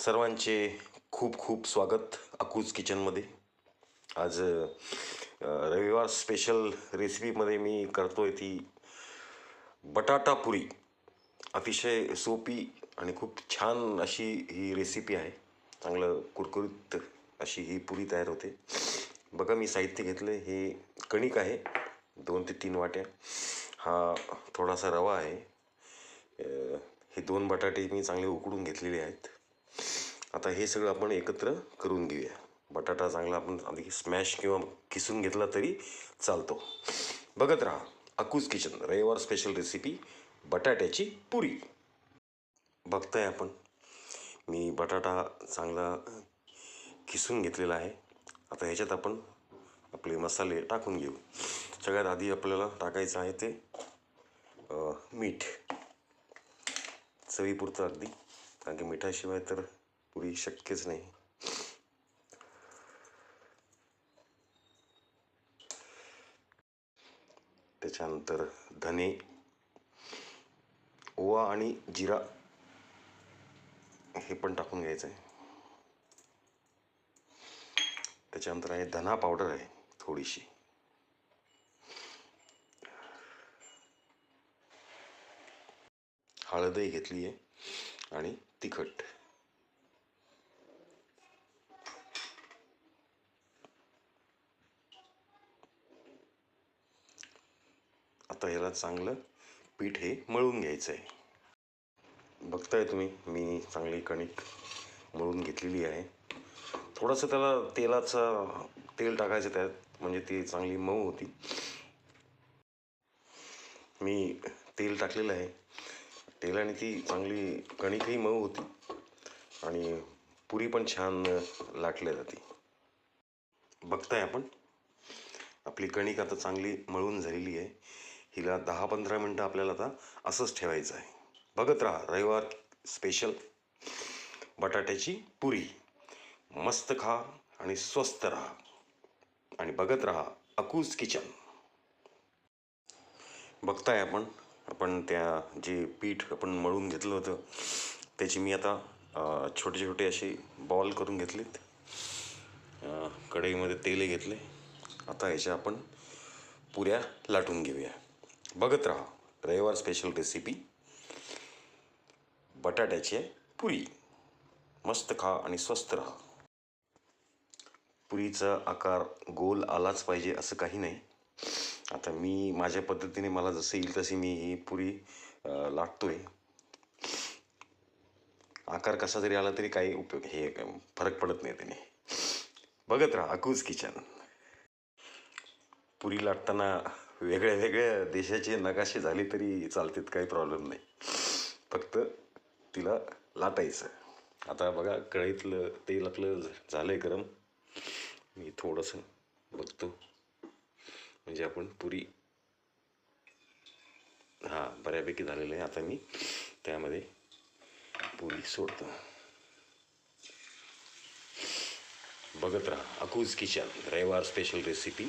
सर्वांचे खूप खूप स्वागत अकूज किचनमध्ये. आज रविवार स्पेशल रेसिपीमध्ये मी करतो आहे ती बटाटा पुरी. अतिशय सोपी आणि खूप छान अशी ही रेसिपी आहे. चांगलं कुरकुरीत अशी ही पुरी तयार होते. बघा मी साहित्य घेतलं हे कणिक आहे दोन ते तीन वाट्या. हा थोडासा रवा आहे. हे दोन बटाटे मी चांगले उकडून घेतलेले आहेत. आता हे सगळं आपण एकत्र करून घेऊया. बटाटा चांगला आपण आधी स्मॅश किंवा किसून घेतला तरी चालतो. बघत राहा. अकूज किचन रविवार स्पेशल रेसिपी बटाट्याची पुरी. बघताय आपण. मी बटाटा चांगला किसून घेतलेला आहे. आता ह्याच्यात आपण आपले मसाले टाकून घेऊ. सगळ्यात आधी आपल्याला टाकायचं आहे ते मीठ. चवीपुरतं अगदी. कारण की मिठाशिवाय तर पुरी शक्यच नाही. त्याच्यानंतर धने ओवा आणि जिरा हे पण टाकून घ्यायचं आहे त्याच्यानंतर आहे धना पावडर आहे थोडीशी. हळदही घेतली आहे आणि तिखट. आता ह्याला चांगलं पीठ हे मळून घ्यायचं आहे बघताय तुम्ही मी चांगली कणिक मळून घेतलेली आहे. थोडंसं त्याला तेलाचं तेल टाकायचं त्यात म्हणजे ती चांगली मऊ होती. मी तेल टाकलेलं आहे. तेलाने ती चांगली कणिकही मऊ होती. आणि पुरी पण छान लाटल्या जाते. बघताय आपण. आपली कणिक आता चांगली मळून झालेली आहे. हिला दहा पंधरा मिनटं आपल्याला आता असंच ठेवायचं आहे. बघत राहा रविवार स्पेशल बटाट्याची पुरी. मस्त खा आणि स्वस्त राहा. आणि बघत राहा अकूज किचन. बघताय आपण. आपण त्या जे पीठ आपण मळून घेतलं होतं त्याची मी आता छोटे छोटे असे बॉल करून घेतलेत. कढईमध्ये तेल घेतले. आता याच्या आपण पुऱ्या लाटून घेऊया. बघत राहा रविवार स्पेशल रेसिपी बटाट्याची पुरी. मस्त खा आणि स्वस्त राहा. पुरीचा आकार गोल आलाच पाहिजे असं काही नाही. आता मी माझ्या पद्धतीने मला जसं येईल तशी मी ही पुरी लाटतोय. आकार कसा जरी आला तरी काही उपयोग हे फरक पडत नाही त्याने. बघत राहा अकूज किचन. पुरी लाटताना वेगळ्या वेगळ्या देशाचे नकाशे झाले तरी चालतात काही प्रॉब्लेम नाही. फक्त तिला लाटायचं. आता बघा कळीतलं तेल आपलं झालं आहे गरम. मी थोडंसं बघतो. म्हणजे आपण पुरी हां बऱ्यापैकी झालेलं आहे. आता मी त्यामध्ये पुरी सोडतो. बघत राहा. अकूज किचन रविवार स्पेशल रेसिपी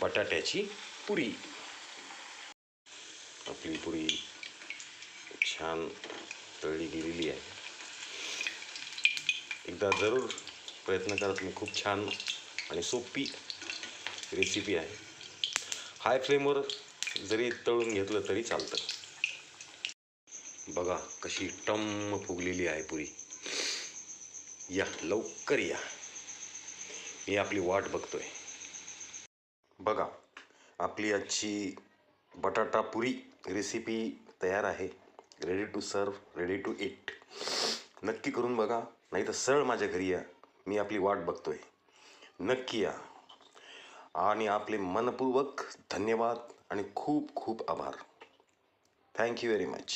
बटाट्याची पुरी. आपली पुरी छान तळली गेलेली आहे. एकदा जरूर प्रयत्न करा. तुम्ही खूप छान आणि सोपी रेसिपी आहे. हाय फ्लेमवर जरी तळून घेतलं तरी चालतं. बघा कशी टम्म फुगलेली आहे पुरी. या लवकर या. मी आपली वाट बघतोय. बघा आपली आजची बटाटा पुरी रेसिपी तयार आहे. रेडी टू सर्व रेडी टू इट नक्की करून बघा नाही तर सरळ माझ्या घरी या. मी आपली वाट बघतोय. नक्की या. आणि आपले मनपूर्वक धन्यवाद आणि खूप खूप आभार. Thank you very much